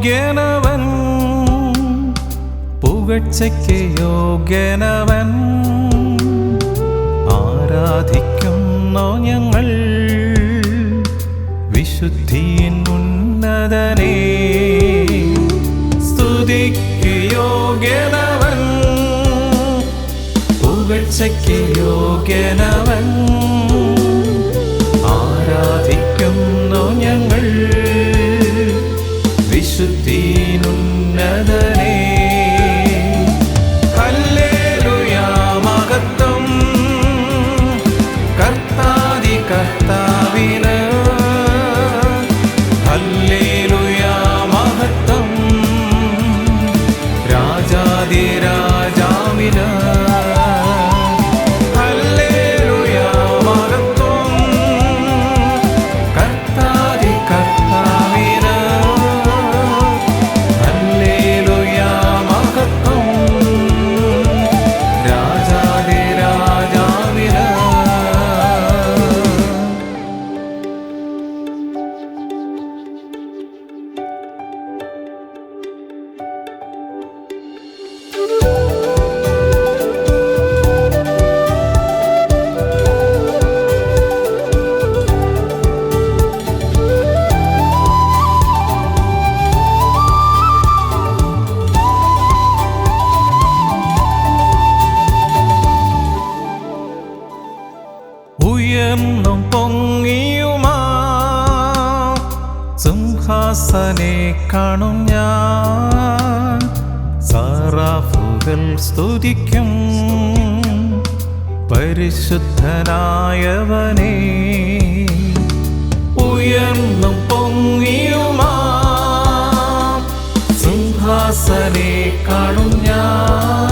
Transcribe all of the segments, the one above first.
യോഗ്യനവൻ. പുകഴ്ചയ്ക്ക് യോഗ്യനവൻ. ആരാധിക്കുന്നു ഞങ്ങൾ. വിശുദ്ധിയിൻ ഉന്നതനേ. സ്തുതിക്ക് യോഗ്യനവൻ. പുകഴ്ചയ്ക്ക് യോഗ്യനവൻ. ഉയർന്നും പൊങ്ങിയുമാ. സിംഹാസനെ കാണും ഞാൻ. സാറാഫുകൾ സ്തുതിക്കും. പരിശുദ്ധനായവനെ ഉയർന്നും പൊങ്ങിയുമാ. സിംഹാസനെ കാണും ഞാൻ.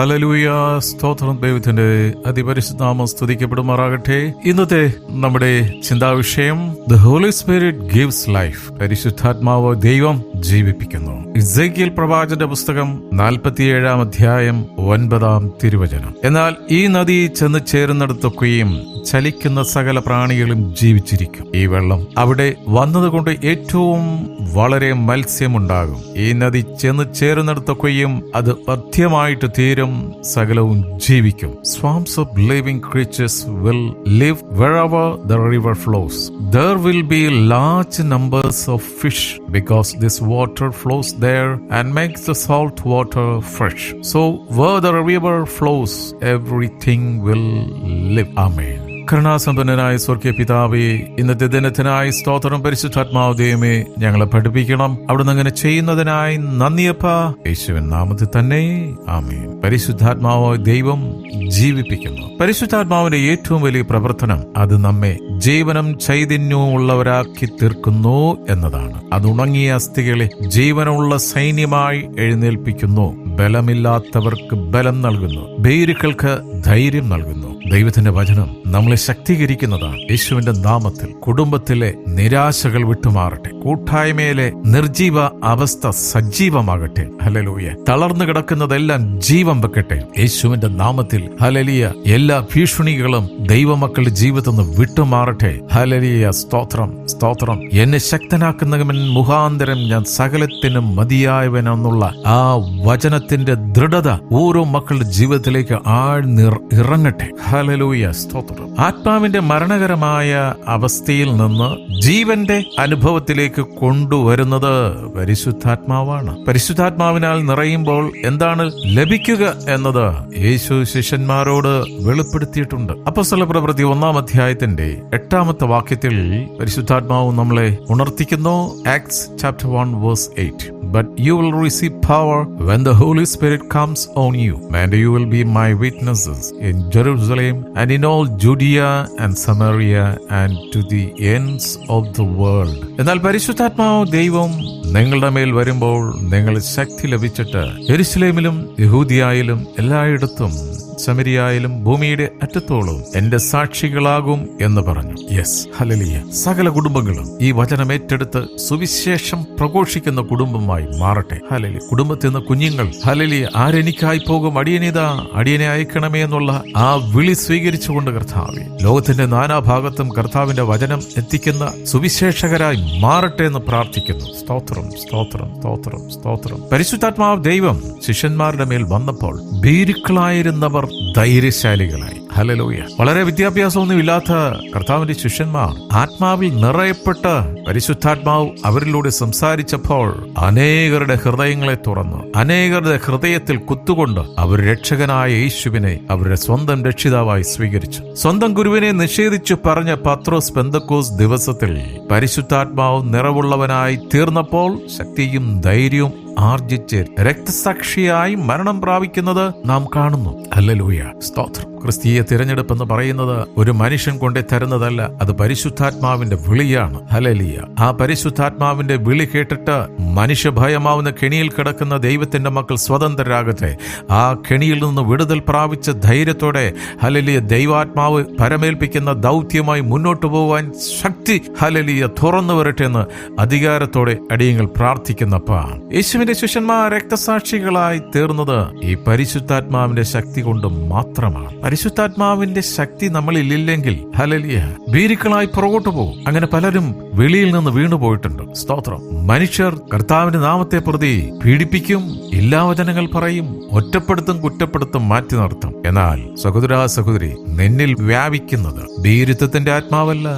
ഹാലലൂയ സ്തോത്രം ദൈവത്തിന്റെ അതിപരിശുദ്ധാമം സ്തുതിക്കപ്പെടുമാറാകട്ടെ. ഇന്നത്തെ നമ്മുടെ ചിന്താവിഷയം the holy spirit gives life പരിശുദ്ധാത്മാവ് ദൈവം ജീവിപ്പിക്കുന്നു. ഇസൈക്കിൽ പ്രവാചന്റെ പുസ്തകം നാൽപ്പത്തിയേഴാം അധ്യായം ഒൻപതാം തിരുവചനം. എന്നാൽ ഈ നദി ചെന്ന് ചേരുന്നിടത്തൊക്കെയും ചലിക്കുന്ന സകല പ്രാണികളും ജീവിച്ചിരിക്കും. ഈ വെള്ളം അവിടെ വന്നതുകൊണ്ട് ഏറ്റവും വളരെ മത്സ്യമുണ്ടാകും. ഈ നദി ചെന്ന് ചേരുന്നിടത്തൊക്കെയും അത് പഥ്യമായിട്ട് തീരും സകലവും ജീവിക്കും. Swarms of living creatures will live wherever the river flows there will be large numbers of fish because this water flows there and makes the salt water fresh so where the river flows everything will live amen കരുണാസമ്പന്നനായ സ്വർഗീയ പിതാവേ ഇന്നത്തെ ദിനത്തിനായി സ്തോത്രം പരിശുദ്ധാത്മാവ് ദൈവമേ ഞങ്ങളെ പഠിപ്പിക്കണം. അവിടുന്ന് അങ്ങനെ ചെയ്യുന്നതിനായി നന്ദിയപ്പ. യേശുവൻ നാമത്തിൽ തന്നെ. ആമേ പരിശുദ്ധാത്മാവ് ദൈവം ജീവിപ്പിക്കുന്നു. പരിശുദ്ധാത്മാവിന്റെ ഏറ്റവും വലിയ പ്രവർത്തനം അത് നമ്മെ ജീവനം ചൈതന്യവും ഉള്ളവരാക്കി തീർക്കുന്നു എന്നതാണ്. അത് ഉണങ്ങിയ അസ്ഥികളെ ജീവനുള്ള സൈന്യമായി എഴുന്നേൽപ്പിക്കുന്നു. ബലമില്ലാത്തവർക്ക് ബലം നൽകുന്നു. ഭീരുക്കൾക്ക് ധൈര്യം നൽകുന്നു. ദൈവത്തിന്റെ വചനം നമ്മളെ ശക്തീകരിക്കുന്നതാണ്. യേശുവിന്റെ നാമത്തിൽ കുടുംബത്തിലെ നിരാശകൾ വിട്ടുമാറട്ടെ. കൂട്ടായ്മയിലെ നിർജീവ അവസ്ഥ സജീവമാകട്ടെ. ഹലലൂയ തളർന്നു കിടക്കുന്നതെല്ലാം ജീവൻ വെക്കട്ടെ. യേശുവിന്റെ നാമത്തിൽ ഹലലിയ എല്ലാ ഭീഷണികളും ദൈവമക്കളുടെ ജീവിതത്തിൽ നിന്ന് വിട്ടുമാറട്ടെ. ഹലലിയ സ്തോത്രം സ്തോത്രം. എന്നെ ശക്തനാക്കുന്നവൻ മുഖാന്തരം ഞാൻ സകലത്തിനും മതിയായവനെന്നുള്ള ആ വചനത്തിന്റെ ദൃഢത ഓരോ മക്കളുടെ ജീവിതത്തിലേക്ക് ആഴ്ന്നിർ ഇറങ്ങട്ടെ. ഹലലൂയ സ്തോത്രം. ആത്മാവിന്റെ മരണകരമായ അവസ്ഥയിൽ നിന്ന് ജീവന്റെ അനുഭവത്തിലേക്ക് കൊണ്ടുവരുന്നത് പരിശുദ്ധാത്മാവാണ്. പരിശുദ്ധാത്മാവിനാൽ നിറയുമ്പോൾ എന്താണ് ലഭിക്കുക എന്നത് യേശു ശിഷ്യന്മാരോട് വെളിപ്പെടുത്തിയിട്ടുണ്ട്. അപ്പസ്തല പ്രവൃത്തി ഒന്നാം അധ്യായത്തിന്റെ എട്ടാമത്തെ വാക്യത്തിൽ പരിശുദ്ധാത്മാവ് നമ്മളെ ഉണർത്തിക്കുന്നു. Acts chapter one verse eight. But you will receive power when the holy spirit comes on you and you will be my witnesses in Jerusalem and in all Judea and Samaria and to the ends of the world എന്നാൽ പരിശുദ്ധാത്മാവ് ദൈവം നിങ്ങളുടെ മേൽ വരുമ്പോൾ നിങ്ങൾ ശക്തി ലഭിച്ചിട്ട് എരുസലേമിലും യഹൂദിയായാലും എല്ലായിടത്തും സമരിയായാലും ഭൂമിയുടെ അറ്റത്തോളം എന്റെ സാക്ഷികളാകും എന്ന് പറഞ്ഞു. യെസ് ഹലലിയ സകല കുടുംബങ്ങളും ഈ വചനം ഏറ്റെടുത്ത് സുവിശേഷം പ്രഘോഷിക്കുന്ന കുടുംബമായി മാറട്ടെ. ഹലലി കുടുംബത്തിൽ നിന്ന് കുഞ്ഞുങ്ങൾ ഹലലി ആരെനിക്കായി പോകും? അടിയനിതാ അടിയനെ അയക്കണമേ എന്നുള്ള ആ വിളി സ്വീകരിച്ചുകൊണ്ട് കർത്താവെ ലോകത്തിന്റെ നാനാഭാഗത്തും കർത്താവിന്റെ വചനം എത്തിക്കുന്ന സുവിശേഷകരായി മാറട്ടെ എന്ന് പ്രാർത്ഥിക്കുന്നു. സ്തോത്രം. സ്തോത്രം സ്തോത്രം സ്തോത്രം സ്തോത്രം. പരിശുദ്ധാത്മാവ് ദൈവം ശിഷ്യന്മാരുടെ മേൽ വന്നപ്പോൾ ഭീരുക്കളായിരുന്നവർ ധൈര്യശാലികളായി. ഹലലോയ വളരെ വിദ്യാഭ്യാസമൊന്നും ഇല്ലാത്ത കർത്താവിന്റെ ശിഷ്യന്മാർ ആത്മാവിൽ നിറയപ്പെട്ട പരിശുദ്ധാത്മാവ് അവരിലൂടെ സംസാരിച്ചപ്പോൾ അനേകരുടെ ഹൃദയങ്ങളെ തുറന്നു. അനേകരുടെ ഹൃദയത്തിൽ കുത്തുകൊണ്ട് അവർ രക്ഷകനായ യേശുവിനെ അവരുടെ സ്വന്തം രക്ഷിതാവായി സ്വീകരിച്ചു. സ്വന്തം ഗുരുവിനെ നിഷേധിച്ചു പറഞ്ഞ പത്രോസ് പെന്തക്കോസ് ദിവസത്തിൽ പരിശുദ്ധാത്മാവ് നിറവുള്ളവനായി തീർന്നപ്പോൾ ശക്തിയും ധൈര്യവും ആർജിച്ച് രക്തസാക്ഷിയായി മരണം പ്രാപിക്കുന്നത് നാം കാണുന്നു. അല്ലലൂയ സ്തോത്രം. ക്രിസ്തീയ തിരഞ്ഞെടുപ്പ് എന്ന് പറയുന്നത് ഒരു മനുഷ്യൻ കൊണ്ടേ തരുന്നതല്ല അത് പരിശുദ്ധാത്മാവിന്റെ വിളിയാണ്. ഹലലിയ ആ പരിശുദ്ധാത്മാവിന്റെ വിളി കേട്ടിട്ട് മനുഷ്യഭയമാവുന്ന കെണിയിൽ കിടക്കുന്ന ദൈവത്തിന്റെ മക്കൾ സ്വതന്ത്രരാകട്ടെ. ആ കെണിയിൽ നിന്ന് വിടുതൽ പ്രാപിച്ച ധൈര്യത്തോടെ ഹലലിയ ദൈവാത്മാവ് പരമേൽപ്പിക്കുന്ന ദൗത്യമായി മുന്നോട്ടു പോകാൻ ശക്തി ഹലലിയ തുറന്നു വരട്ടെ എന്ന് അധികാരത്തോടെ അടിയങ്ങൾ പ്രാർത്ഥിക്കുന്നപ്പ. യേശുവിന്റെ ശിഷ്യന്മാർ രക്തസാക്ഷികളായി തീർന്നത് ഈ പരിശുദ്ധാത്മാവിന്റെ ശക്തി കൊണ്ട് മാത്രമാണ്. പരിശുദ്ധാത്മാവിന്റെ ശക്തി നമ്മളില്ലെങ്കിൽ ഹലലിയ ഭീരുക്കളായി പുറകോട്ട് പോകും. അങ്ങനെ പലരും വെളിയിൽ നിന്ന് വീണുപോയിട്ടുണ്ട് സ്തോത്രം. മനുഷ്യർ കർത്താവിന്റെ നാമത്തെ പ്രതി പീഡിപ്പിക്കും എല്ലാ വചനങ്ങൾ പറയും ഒറ്റപ്പെടുത്തും കുറ്റപ്പെടുത്തും മാറ്റി നിർത്തും. എന്നാൽ സഹോദര സഹോദരി നിന്നിൽ വ്യാപിക്കുന്നത് ഭീരുത്വത്തിന്റെ ആത്മാവല്ല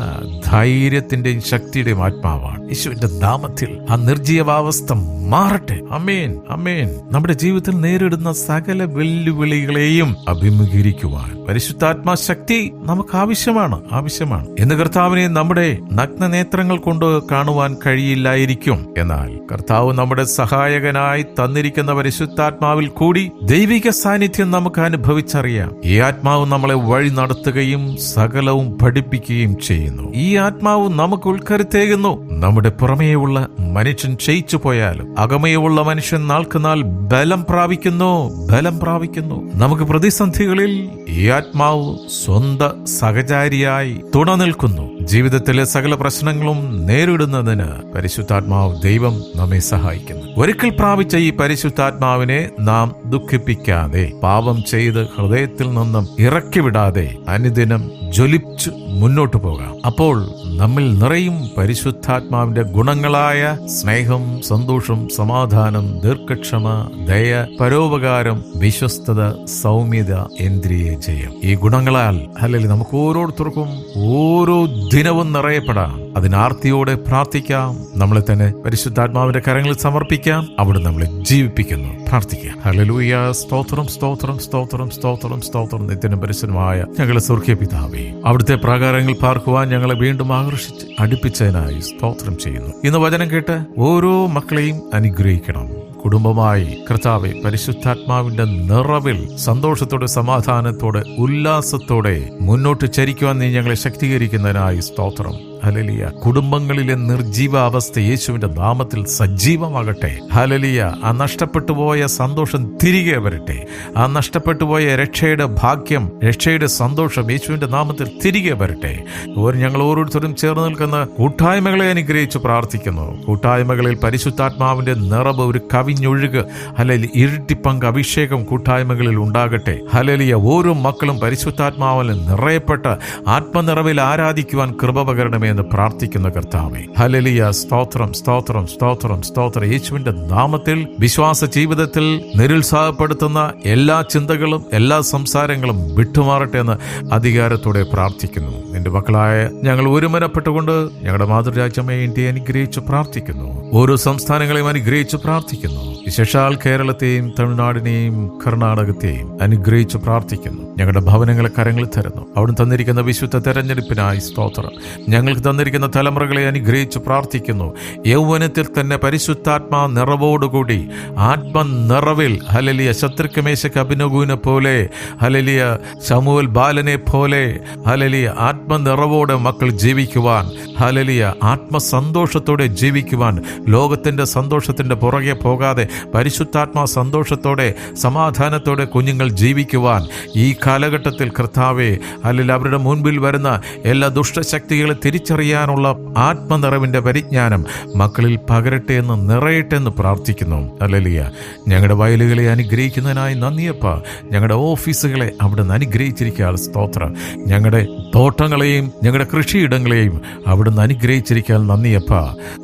ധൈര്യത്തിന്റെയും ശക്തിയുടെയും ആത്മാവാണ്. യേശുവിന്റെ നാമത്തിൽ ആ നിർജീവാവസ്ഥ മാറട്ടെ. അമേൻ അമേൻ നമ്മുടെ ജീവിതത്തിൽ നേരിടുന്ന സകല വെല്ലുവിളികളെയും അഭിമുഖീകരിക്കുവാൻ പരിശുദ്ധാത്മാ ശക്തി നമുക്ക് ആവശ്യമാണ് ആവശ്യമാണ്. എന്ന് കർത്താവിനെ നമ്മുടെ നഗ്ന നേത്രങ്ങൾ കൊണ്ട് കാണുവാൻ കഴിയില്ലായിരിക്കും. എന്നാൽ കർത്താവ് നമ്മുടെ സഹായകനായി തന്നിരിക്കുന്ന പരിശുദ്ധാത്മാവിൽ കൂടി ദൈവിക സാന്നിധ്യം നമുക്ക് അനുഭവിച്ചറിയാം. ഈ ആത്മാവ് നമ്മളെ വഴി നടത്തുകയും സകലവും പഠിപ്പിക്കുകയും ചെയ്യുന്നു. ഈ ആത്മാവ് നമുക്ക് ഉൾക്കരുത്തേകുന്നു. നമ്മുടെ പുറമേയുള്ള മനുഷ്യൻ ക്ഷയിച്ചു പോയാലും അകമയുള്ള മനുഷ്യൻ നാൾക്കുനാൾ ബലം പ്രാപിക്കുന്നു ബലം പ്രാപിക്കുന്നു. നമുക്ക് പ്രതിസന്ധികളിൽ ഈ ആത്മാവ് സ്വന്ത സഹചാരിയായി തുണ നിൽക്കുന്നു. ജീവിതത്തിലെ സകല പ്രശ്നങ്ങളും നേരിടുന്നതിന് പരിശുദ്ധാത്മാവ് ദൈവം നമ്മെ സഹായിക്കുന്നു. ഒരിക്കൽ പ്രാപിച്ച ഈ പരിശുദ്ധാത്മാവിനെ നാം ദുഃഖിപ്പിക്കാതെ പാപം ചെയ്ത് ഹൃദയത്തിൽ നിന്നും ഇറക്കിവിടാതെ അനുദിനം ജ്വലിച്ചു മുന്നോട്ടു പോകാം. അപ്പോൾ നമ്മിൽ നിറയും പരിശുദ്ധാത്മാവിന്റെ ഗുണങ്ങളായ സ്നേഹം സന്തോഷം സമാധാനം ദീർഘക്ഷമ ദയ പരോപകാരം വിശ്വസ്തത സൗമ്യത ഇന്ദ്രിയ ജയം ഈ ഗുണങ്ങളാൽ അല്ലെങ്കിൽ നമുക്ക് ഓരോരുത്തർക്കും ഓരോ ദിനവും നിറയപ്പെടാം. അതിനാർത്തിയോടെ പ്രാർത്ഥിക്കാം. നമ്മളെ തന്നെ പരിശുദ്ധാത്മാവിന്റെ കരങ്ങളിൽ സമർപ്പിക്കാം. അവിടെ നമ്മളെ ജീവിപ്പിക്കുന്നു. പ്രാർത്ഥിക്കാം. ഹലലൂയ സ്തോത്രം സ്തോത്രം സ്തോത്രം സ്തോത്രം സ്തോത്രം. നിത്യനും പരിശുദ്ധമായ ഞങ്ങളെ സ്വർഗീയ പിതാവേ അവിടുത്തെ പ്രാകാരങ്ങൾ പാർക്കുവാൻ ഞങ്ങളെ വീണ്ടും ആകർഷിച്ച് അടുപ്പിച്ചതിനായി സ്തോത്രം ചെയ്യുന്നു. ഇന്ന് വചനം കേട്ട് ഓരോ മക്കളെയും അനുഗ്രഹിക്കണം. കുടുംബമായി കർത്താവെ പരിശുദ്ധാത്മാവിന്റെ നിറവിൽ സന്തോഷത്തോടെ സമാധാനത്തോടെ ഉല്ലാസത്തോടെ മുന്നോട്ട് ചരിക്കുവാൻ നീ ഞങ്ങളെ ശക്തീകരിക്കുന്നതിനായി സ്തോത്രം. ഹലലിയ കുടുംബങ്ങളിലെ നിർജീവ അവസ്ഥ യേശുവിന്റെ നാമത്തിൽ സജീവമാകട്ടെ. ഹലലിയ ആ നഷ്ടപ്പെട്ടു പോയ സന്തോഷം തിരികെ വരട്ടെ. ആ നഷ്ടപ്പെട്ടു പോയ രക്ഷയുടെ ഭാഗ്യം രക്ഷയുടെ സന്തോഷം യേശുവിന്റെ നാമത്തിൽ തിരികെ വരട്ടെ. ഞങ്ങൾ ഓരോരുത്തരും ചേർന്ന് നിൽക്കുന്ന കൂട്ടായ്മകളെ അനുഗ്രഹിച്ച് പ്രാർത്ഥിക്കുന്നു. കൂട്ടായ്മകളിൽ പരിശുദ്ധാത്മാവിന്റെ നിറവ് ഒരു കവിഞ്ഞൊഴുക് അല്ലെങ്കിൽ ഇരട്ടിപ്പങ്ക് അഭിഷേകം കൂട്ടായ്മകളിൽ ഉണ്ടാകട്ടെ. ഹലലിയ ഓരോ മക്കളും പരിശുദ്ധാത്മാവിൽ നിറയപ്പെട്ട് ആത്മനിറവിൽ ആരാധിക്കുവാൻ കൃപ പകരണമേ എന്ന് പ്രാർത്ഥിക്കുന്ന കർത്താവെ. ഹലലിയ സ്തോത്രം സ്തോത്രം സ്തോത്രം സ്തോത്രം. യേശുവിന്റെ നാമത്തിൽ വിശ്വാസ ജീവിതത്തിൽ നിരുത്സാഹപ്പെടുത്തുന്ന എല്ലാ ചിന്തകളും എല്ലാ സംസാരങ്ങളും വിട്ടുമാറട്ടെ എന്ന് അധികാരത്തോടെ പ്രാർത്ഥിക്കുന്നു. നിന്റെ മക്കളായ ഞങ്ങൾ ഒരുമനപ്പെട്ടുകൊണ്ട് ഞങ്ങളുടെ മാതൃരാജ്യമേ ഇന്ത്യയെ അനുഗ്രഹിച്ച് പ്രാർത്ഥിക്കുന്നു. ഓരോ സംസ്ഥാനങ്ങളെയും അനുഗ്രഹിച്ച് പ്രാർത്ഥിക്കുന്നു. വിശേഷാൽ കേരളത്തെയും തമിഴ്നാടിനെയും കർണാടകത്തെയും അനുഗ്രഹിച്ച് പ്രാർത്ഥിക്കുന്നു. ഞങ്ങളുടെ ഭവനങ്ങളെ കരങ്ങളിൽ തരുന്നു. അവിടുന്ന് തന്നിരിക്കുന്ന വിശുദ്ധ തെരഞ്ഞെടുപ്പിനായി സ്തോത്രം. ഞങ്ങൾക്ക് തന്നിരിക്കുന്ന തലമുറകളെ അനുഗ്രഹിച്ച് പ്രാർത്ഥിക്കുന്നു. യൗവനത്തിൽ തന്നെ പരിശുദ്ധാത്മാ നിറവോടുകൂടി ആത്മ നിറവിൽ ഹലലിയ ശത്രുക്കമേശക്ക് അഭിനകുവിനെ പോലെ ഹലലിയ ശമുവൽ ബാലനെ പോലെ ഹലലിയ ആത്മനിറവോടെ മക്കൾ ജീവിക്കുവാൻ ഹലലിയ ആത്മസന്തോഷത്തോടെ ജീവിക്കുവാൻ ലോകത്തിന്റെ സന്തോഷത്തിന്റെ പുറകെ പോകാതെ പരിശുദ്ധാത്മാ സന്തോഷത്തോടെ സമാധാനത്തോടെ കുഞ്ഞുങ്ങൾ ജീവിക്കുവാൻ ഈ കാലഘട്ടത്തിൽ കർത്താവെ അല്ലെങ്കിൽ അവരുടെ മുൻപിൽ വരുന്ന എല്ലാ ദുഷ്ടശക്തികളെ തിരിച്ചറിയാനുള്ള ആത്മനിറവിന്റെ പരിജ്ഞാനം മക്കളിൽ പകരട്ടെ എന്ന് നിറയട്ടെ എന്ന് പ്രാർത്ഥിക്കുന്നു. അല്ലലിയ ഞങ്ങളുടെ വയലുകളെ അനുഗ്രഹിക്കുന്നതിനായി നന്ദിയപ്പ. ഞങ്ങളുടെ ഓഫീസുകളെ അവിടെ നിന്ന് അനുഗ്രഹിച്ചിരിക്കുക സ്തോത്രം. ഞങ്ങളുടെ തോട്ടങ്ങളെയും ഞങ്ങളുടെ കൃഷിയിടങ്ങളെയും അവിടുന്ന് അനുഗ്രഹിച്ചിരിക്കാൻ നന്ദിയപ്പ.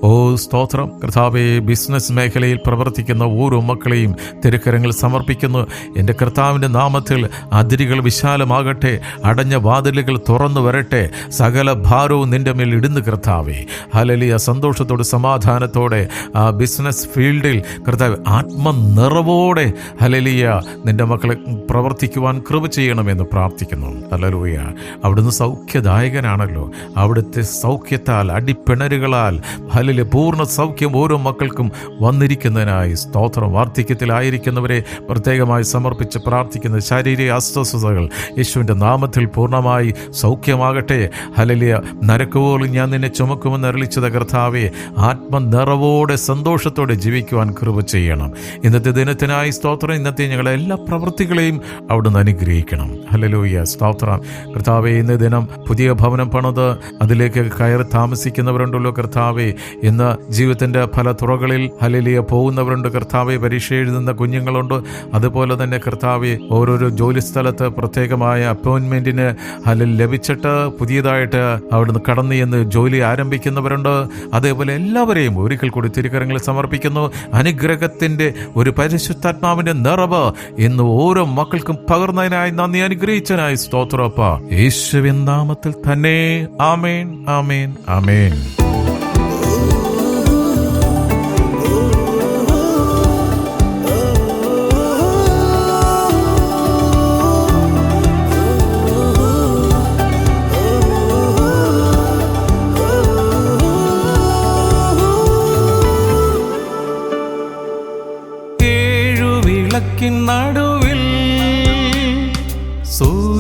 ഓ സ്തോത്രം. കർത്താവെ ബിസിനസ് മേഖലയിൽ പ്രവർത്തിക്കുന്ന ഓരോ മക്കളെയും തിരുക്കരങ്ങൾ സമർപ്പിക്കുന്നു. എന്റെ കർത്താവിന്റെ നാമത്തിൽ അതിരുകൾ വിശാലമാകട്ടെ അടഞ്ഞ വാതിലുകൾ തുറന്നു വരട്ടെ. സകല ഭാരവും നിന്റെ മേൽ ഇടുന്നു കർത്താവെ. ഹലലിയ സന്തോഷത്തോടെ സമാധാനത്തോടെ ആ ബിസിനസ് ഫീൽഡിൽ കർത്താവ് ആത്മനിറവോടെ ഹലലിയ നിന്റെ മക്കളെ പ്രവർത്തിക്കുവാൻ കൃപ ചെയ്യണമെന്ന് പ്രാർത്ഥിക്കുന്നു. ഹലലൂയ അവിടുന്ന് സൗഖ്യദായകനാണല്ലോ. അവിടുത്തെ സൗഖ്യത്താൽ അടിപ്പിണരുകളാൽ ഹലിലെ പൂർണ സൗഖ്യം ഓരോ മക്കൾക്കും വന്നിരിക്കുന്നതിനായി സ്തോത്രം വാർദ്ധക്യത്തിലായിരിക്കുന്നവരെ പ്രത്യേകമായി സമർപ്പിച്ച് പ്രാർത്ഥിക്കുന്ന ശാരീരിക അസ്വസ്ഥതകൾ യേശുവിന്റെ നാമത്തിൽ പൂർണമായി സൗഖ്യമാകട്ടെ. ഹലലിയ നരക്കുപോലും ഞാൻ നിന്നെ ചുമക്കുമെന്ന് അരളിച്ചത് കർത്താവെ ആത്മനിറവോടെ സന്തോഷത്തോടെ ജീവിക്കുവാൻ കൃപ ചെയ്യണം. ഇന്നത്തെ ദിനത്തിനായി സ്തോത്രം ഇന്നത്തെ ഞങ്ങളുടെ എല്ലാ പ്രവൃത്തികളെയും അവിടുന്ന് അനുഗ്രഹിക്കണം. ഹലലൂയ സ്തോത്രം. കർത്താവെ ഇന്ന് ദിനം പുതിയ ഭവനം പണിത് അതിലേക്ക് കയറി താമസിക്കുന്നവരുണ്ടല്ലോ കർത്താവെ. ഇന്ന് ജീവിതത്തിന്റെ പല തുറകളിൽ ഹലലിയ പോകുന്നവരുണ്ട് കർത്താവെ. പരീക്ഷ എഴുതുന്ന കുഞ്ഞുങ്ങളുണ്ട്. അതുപോലെ തന്നെ കർത്താവെ ഓരോരോ ജോലി സ്ഥലത്ത് പ്രത്യേകമായ അപ്പോയിൻമെന്റിന് ഹലിൽ ലഭിച്ചിട്ട് പുതിയതായിട്ട് അവിടുന്ന് കടന്നു എന്ന് ജോലി ആരംഭിക്കുന്നവരുണ്ട്. അതേപോലെ എല്ലാവരെയും ഒരിക്കൽ കൂടി തിരുക്കരങ്ങളിൽ സമർപ്പിക്കുന്നു. അനുഗ്രഹത്തിന്റെ ഒരു പരിശുദ്ധാത്മാവിന്റെ നിറവ് ഇന്ന് ഓരോ മക്കൾക്കും പകർന്നതിനായി നന്ദി അനുഗ്രഹിച്ചതിനായി സ്തോത്രപ്പ യേശുവിൻ നാമത്തിൽ തന്നെ. ആമേൻ ആമേൻ ആമേൻ.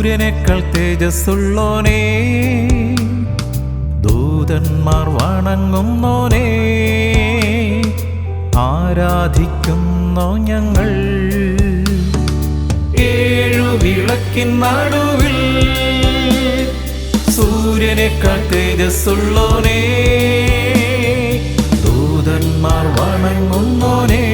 സൂര്യനേക്കാൾ തേജസ്സുള്ളോനേ ദൂതന്മാർ വണങ്ങുന്നോനേ ആരാധിക്കുന്നു ഞങ്ങൾ. ഏഴു വിളക്കിൻ നടുവിൽ സൂര്യനേക്കാൾ തേജസ്സുള്ളോനേ ദൂതന്മാർ വണങ്ങുന്നോനേ.